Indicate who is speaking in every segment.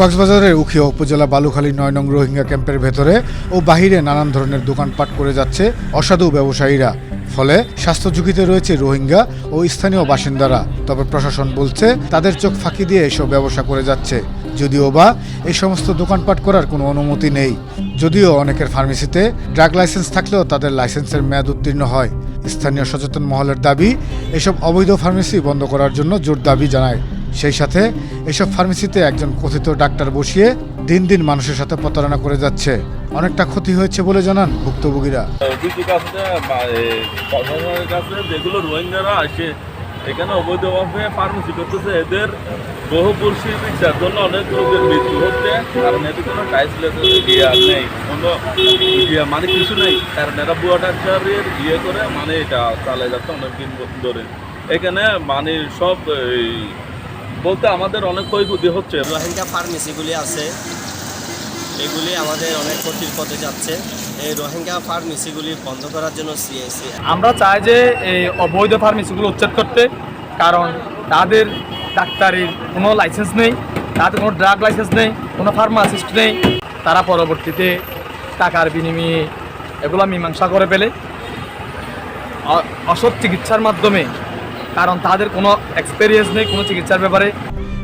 Speaker 1: কক্সবাজারের উখিয়া উপজেলা বালুখালী নয় নং রোহিঙ্গা ক্যাম্পের ভেতরে ও বাহিরে নানান ধরনের দোকানপাট করে যাচ্ছে অসাধু ব্যবসায়ীরা। ফলে স্বাস্থ্য ঝুঁকিতে রয়েছে রোহিঙ্গা ও স্থানীয় বাসিন্দারা। তবে প্রশাসন বলছে, তাদের চোখ ফাঁকি দিয়ে এসব ব্যবসা করে যাচ্ছে। যদিও বা এই সমস্ত দোকানপাট করার কোনো অনুমতি নেই। যদিও অনেকের ফার্মেসিতে ড্রাগ লাইসেন্স থাকলেও তাদের লাইসেন্সের মেয়াদ উত্তীর্ণ হয়। স্থানীয় সচেতন মহলের দাবি, এসব অবৈধ ফার্মেসি বন্ধ করার জন্য জোর দাবি জানায়। সেই সাথে এসব ফার্মেসিতে একজন কথিত ডাক্তার বসিয়ে দিন দিন মানুষের সাথে প্রতারণা করে যাচ্ছে। অনেকটা ক্ষতি হয়েছে বলে জানান ভুক্তভোগীরা।
Speaker 2: যেগুলো রোহিঙ্গারা আসে, এখানে অবৈধভাবে ফার্মেসি করতেছে, এদের বহু পুরুষী চিকিৎসার জন্য অনেক লোকের মৃত্যু হচ্ছে, কারণ এদের কোনো টাইস ইয়ে নেই, কোনো ইয়ে মানে কিছু নেই, কারণ এরা বুয়া ডাক্তারের ইয়ে করে মানে এটা চালিয়ে যাচ্ছে অনেক দিন ধরে। এখানে মানে সব বলতে আমাদের অনেক ক্ষয়ক্ষতি হচ্ছে।
Speaker 3: রোহিঙ্গা ফার্মেসিগুলি আছে এগুলি আমাদের অনেক ক্ষতির পথে যাচ্ছে। এই রোহিঙ্গা ফার্মেসিগুলি বন্ধ করার জন্য সিএসি
Speaker 4: আমরা চাই যে এই অবৈধ ফার্মেসিগুলো উচ্ছেদ করতে কারণ তাদের ডাক্তারের কোনো লাইসেন্স নেই তাদের কোনো ড্রাগ লাইসেন্স নেই কোনো ফার্মাসিস্ট নেই। তারা পরবর্তীতে টাকার বিনিময়ে এগুলো মীমাংসা করে ফেলে। অসৎ চিকিৎসার মাধ্যমে কারণ তাদের কোনো এক্সপেরিয়েন্স নেই কোনো চিকিৎসার ব্যাপারে।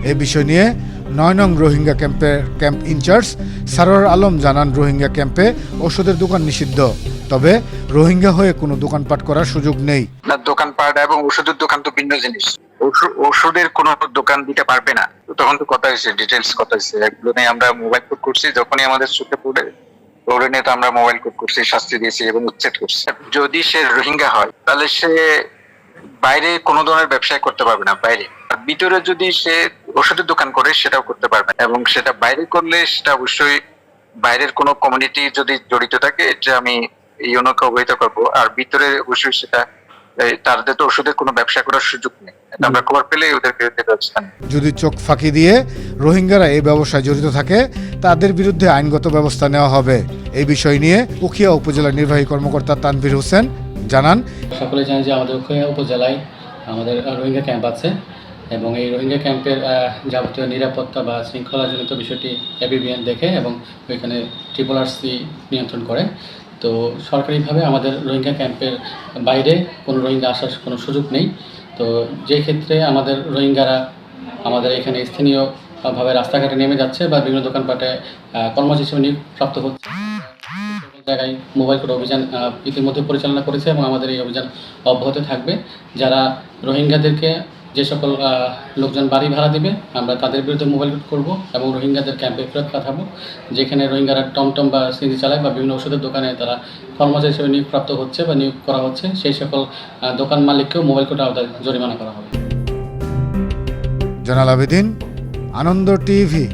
Speaker 1: এ বিষয় নিয়ে নয় নং রোহিঙ্গা ক্যাম্পের ক্যাম্প ইনচার্জ সারোয়ার আলম জানান রোহিঙ্গা ক্যাম্পে ওষুধের দোকান নিষিদ্ধ। তবে রোহিঙ্গা হয়ে কোনো দোকানপাট করার সুযোগ নেই।
Speaker 5: না দোকানপাট এবং ওষুধের দোকান তো ভিন্ন জিনিস। ওষু- ওষুধের কোনো দোকান দিতে পারবে না। তখন তো কথা হয়েছে ডিটেলস কথা হয়েছে। এগুলো নিয়ে আমরা মোবাইল কোড করছি যখনই আমাদের চোখে পড়ে পড়ে নিয়ে তো আমরা মোবাইল কোড করছি শাস্তি দিয়েছি এবং উচ্ছেদ করছি। যদি সে রোহিঙ্গা হয় তাহলে সে বাইরে কোনো ধরনের ব্যবসায় করতে পারবে না বাইরে। ভিতরে যদি সে ওষুধের দোকান করে, সেটাও করতে পারবে এবং সেটা বাইরে করলে সেটা অবশ্যই বাইরের কোনো কমিউনিটি যদি জড়িত থাকে, এটা আমি ইউনোকে অবহিত করব। আর ভিতরে অবশ্যই সেটা তাদের তো ওষুধের কোনো ব্যবসা করার সুযোগ নেই।
Speaker 1: যদি চোখ ফাঁকি দিয়ে রোহিঙ্গারা এই ব্যবসায় জড়িত থাকে, তাদের বিরুদ্ধে আইনগত ব্যবস্থা নেওয়া হবে। এই বিষয় নিয়ে উখিয়া উপজেলা নির্বাহী কর্মকর্তা তানভীর হোসেন জানান।
Speaker 6: সকলে জানেন যে আমাদের উপজেলায় আমাদের রোহিঙ্গা ক্যাম্প আছে এবং এই রোহিঙ্গা ক্যাম্পের যাবতীয় নিরাপত্তা বা শৃঙ্খলাজনিত বিষয়টি এবিবিএন দেখে এবং ওইখানে ট্রিপল আরসি নিয়ন্ত্রণ করে। তো সরকারিভাবে আমাদের রোহিঙ্গা ক্যাম্পের বাইরে কোনো রোহিঙ্গা আসার কোনো সুযোগ নেই। তো যে ক্ষেত্রে আমাদের রোহিঙ্গারা আমাদের এখানে স্থানীয়ভাবে রাস্তাঘাটে নেমে যাচ্ছে বা বিভিন্ন দোকানপাটে হিসেবে নিয়োগ প্রাপ্ত হচ্ছে। জায়গায় মোবাইল কোড অভিযান ইতিমধ্যে পরিচালনা করেছে এবং আমাদের এই অভিযান অব্যাহত থাকবে। যারা রোহিঙ্গাদেরকে যে সকল লোকজন বাড়ি ভাড়া দিবে, আমরা তাদের বিরুদ্ধে মোবাইল কোড করব এবং রোহিঙ্গাদের ক্যাম্পে ফেরত পাঠাবো। যেখানে রোহিঙ্গারা টমটম বা সিঁড়ি চালায় বা বিভিন্ন ওষুধের দোকানে তারা কর্মচারী হিসেবে নিয়োগপ্রাপ্ত হচ্ছে বা নিয়োগ করা হচ্ছে, সেই সকল দোকান মালিককেও মোবাইল কোড আওতায় জরিমানা করা হবে।
Speaker 1: জানাল আবেদিন, আনন্দ টিভি।